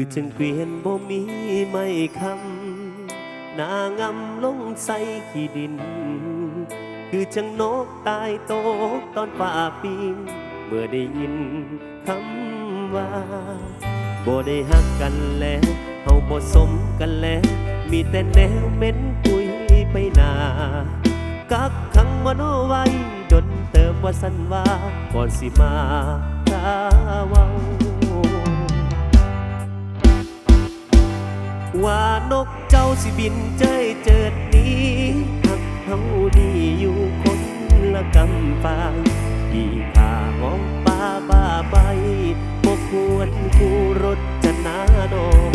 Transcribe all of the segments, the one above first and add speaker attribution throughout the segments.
Speaker 1: คือจังเกวียนบ่มีไม่คำนางำลงใส่ขี้ดิน คือจังนกตายโตกตอนป่าปีนเมื่อได้ยินคำว่าบ่ได้หักกันแล้วเฮาบ่สมกันแล้ว มีแต่แนวเหม็นปุยไปหนากักขังมโนไว้ดนเติมว่าสันว่าก่อนสิมาคาเว้า ว่านกเจ้าสิบินเจยเจิดหนี้หักเฮานี่อยู่คนละกำปางที่ข้ามองป่าบ้าใบบ่ควรคู่รถจะนาดอง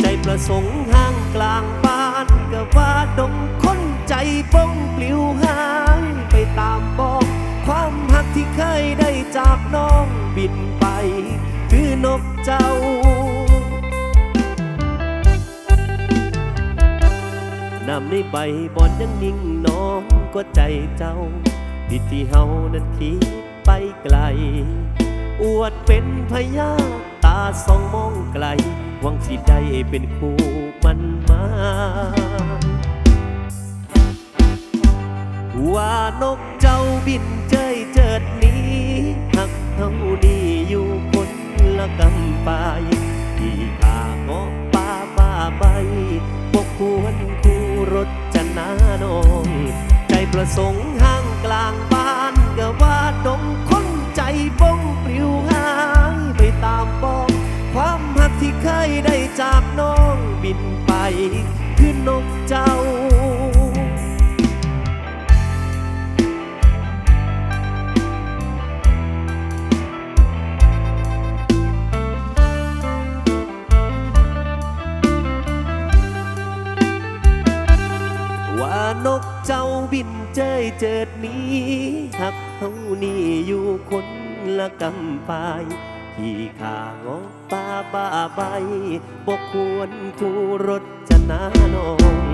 Speaker 1: ใจประสงค์ห้างกลางบ้านก็ว่าดงคนใจป้องปลิวหายไปตามบองความหักที่เคยได้จากน้องบินไป คือนกเจ้า น้ำในใบบอนยังนิ่งน้องก็ใจเจ้าผิดที่เฮานั้นคิดไปไกล อวดเป็นพยาตาสองมองไกล หวังสิได้เป็นคู่มันมาว่านกเจ้าบินเจยเจิดหนี้หักเฮานี่อยู่คนละกำปายที่ข้างอป่าบ้าใบบกควร รถจะนานองใจประสงค์ห้างกลางบ้านก็ว่าดงคนใจบ้องปลิวหายไปตามบอง ความหักที่เคยได้จากน้องบินไป คือนกเจ้า กำปายขี่ขางอป่าบ้าใบบกควรคู่รถจะนาน้อง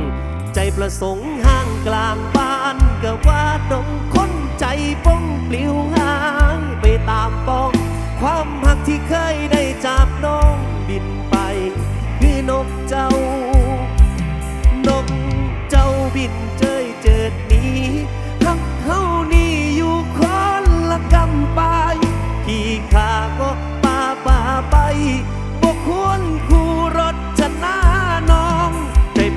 Speaker 1: ใจประสงค์ห้างกลางบ้านก็ว่าดงคนใจป้องปลิวหายไปตามปอง ความหักที่เคยได้จากน้องบินไป คือนกเจ้า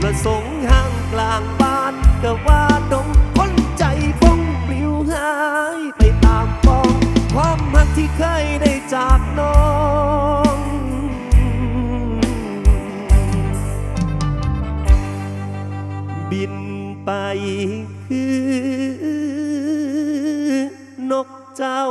Speaker 1: ระสงค์ห่างกลางบ้านก็ว่าดงคนใจบ้องปลิวหาย ไปตามปองความหักที่เคยได้จากน้องบินไปคือนกเจ้า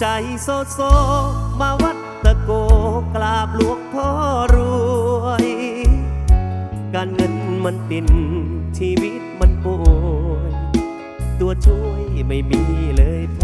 Speaker 1: ใจโซโซ มาวัดตะโกกราบหลวงพ่อรวย การเงินมันตินชีวิตมันป่วย ตัวช่วยไม่มีเลยพ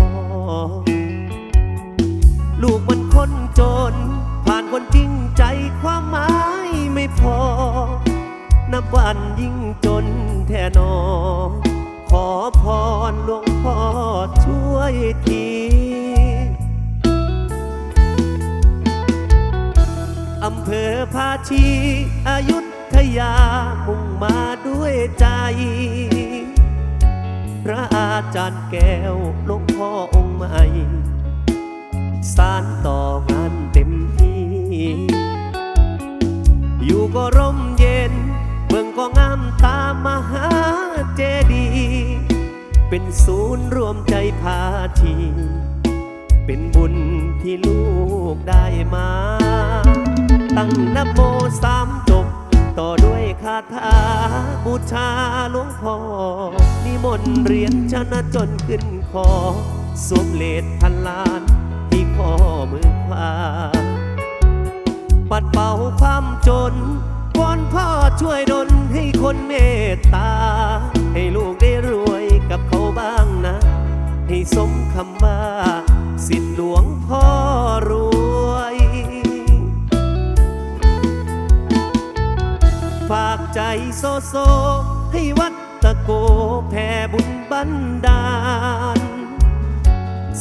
Speaker 1: ยามุ่งมาด้วยใจ พระอาจารย์แก้วหลวงพ่อองค์ใหม่สารต่องานเต็มที่ อยู่ก็ร่มเย็นเบิ่งก็งามตามมหาเจดีย์เป็นศูนย์รวมใจพาทีเป็นบุญที่ลูกได้มา ตั้งนโมสามจบ ต่อด้วยคาถาบูชาหลวงพ่อนิมนต์เรียญชนะจนขึ้นคอสวมเลดพันล้านที่ข้อมือขวาปัดเป่าความจนวอนพ่อช่วยดลให้คนเมตตา ให้ลูกได้รวยกับเขาบ้างนะ ให้สมคำว่า สิทธิหลวงพ่อรู้ ใจโซโซ ให้วัดตะโกแผ่บุญบันดาล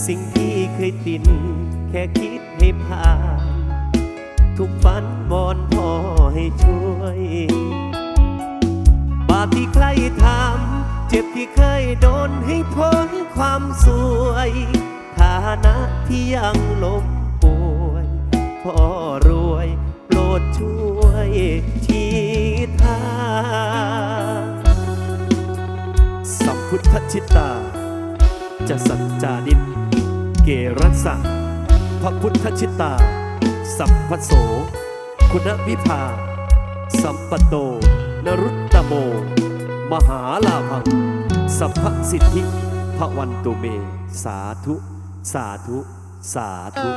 Speaker 1: สิ่งที่เคยตินแค่คิดให้ผ่าน ทุกฝันบอนพ่อให้ช่วย บาปที่ใครทำเจ็บที่เคยโดนให้พ้นความสวยฐานะที่ยังล้มป่วยพ่อรวย ดช่วยชี้ทางสัมพุทธชิตา จะสัจจานิน เกรัสะพระพุทธชิตา สัพพโส คุณวิภา สัมปโต นรุตตโม มหาลาภัง สัพพสิทธิพระวันตุเม สาธุ สาธุ สาธุ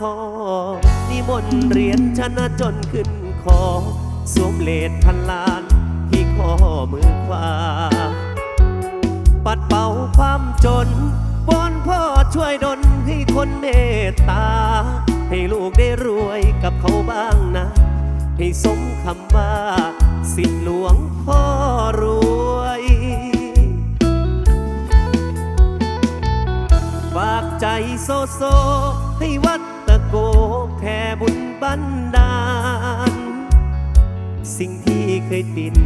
Speaker 1: พอนิมนต์เหรียญชนะจนขึ้นคอ สวมเลดพันล้านที่ข้อมือขวา ปัดเป่าความจนวอนพ่อช่วยดลให้คนเมตตา ให้ลูกได้รวยกับเขาบ้างนะ ให้สมคำว่าสิทธิหลวงพ่อรวยฝากใจโซโซให้วัด แผ่บุญบันดาล สิ่งที่เคยติน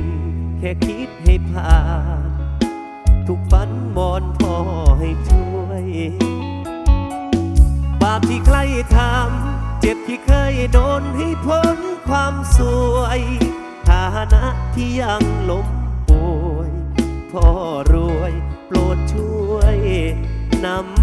Speaker 1: แค่คิดให้ผ่านทุกฝันบอนพ่อให้ช่วย บาปที่ใครทำเจ็บที่เคยโดนให้พ้นความสวยฐานะที่ยังล้มป่วย พ่อรวยโปรดช่วยนำ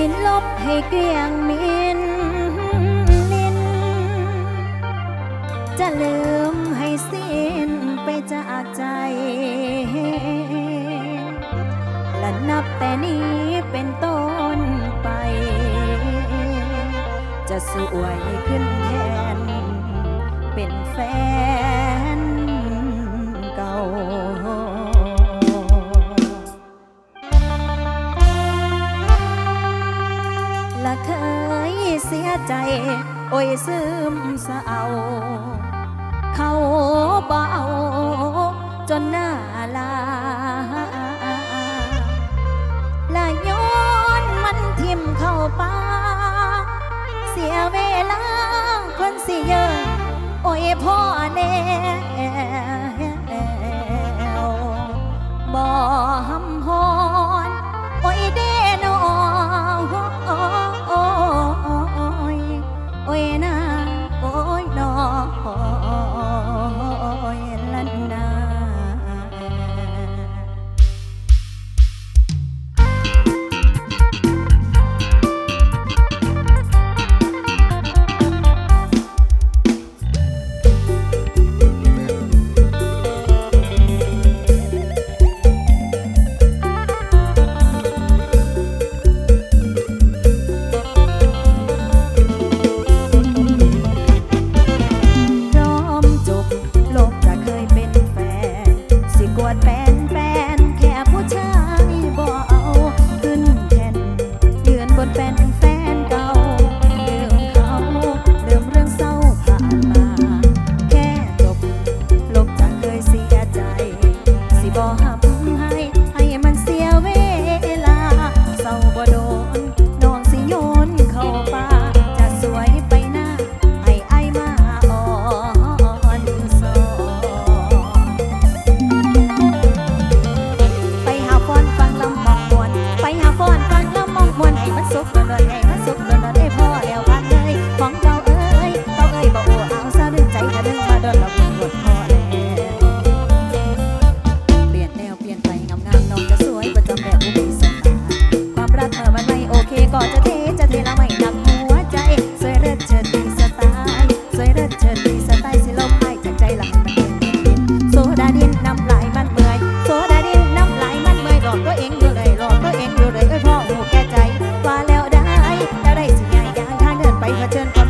Speaker 2: สินลบให้เกลี้ยงมินนิน จะลืมให้สิ้นไปจากใจ และนับแต่นี้เป็นต้นไป จะสวยขึ้นแทนเป็นแฟนียใจ โอ้ยซึมเศร้าเขาเบาจนหน้าลาและย้อนมันทิ่มเข้าป่าเสียเวลาคนสิเยอะโอ้ยพ่อแน่บ่หำหอ I had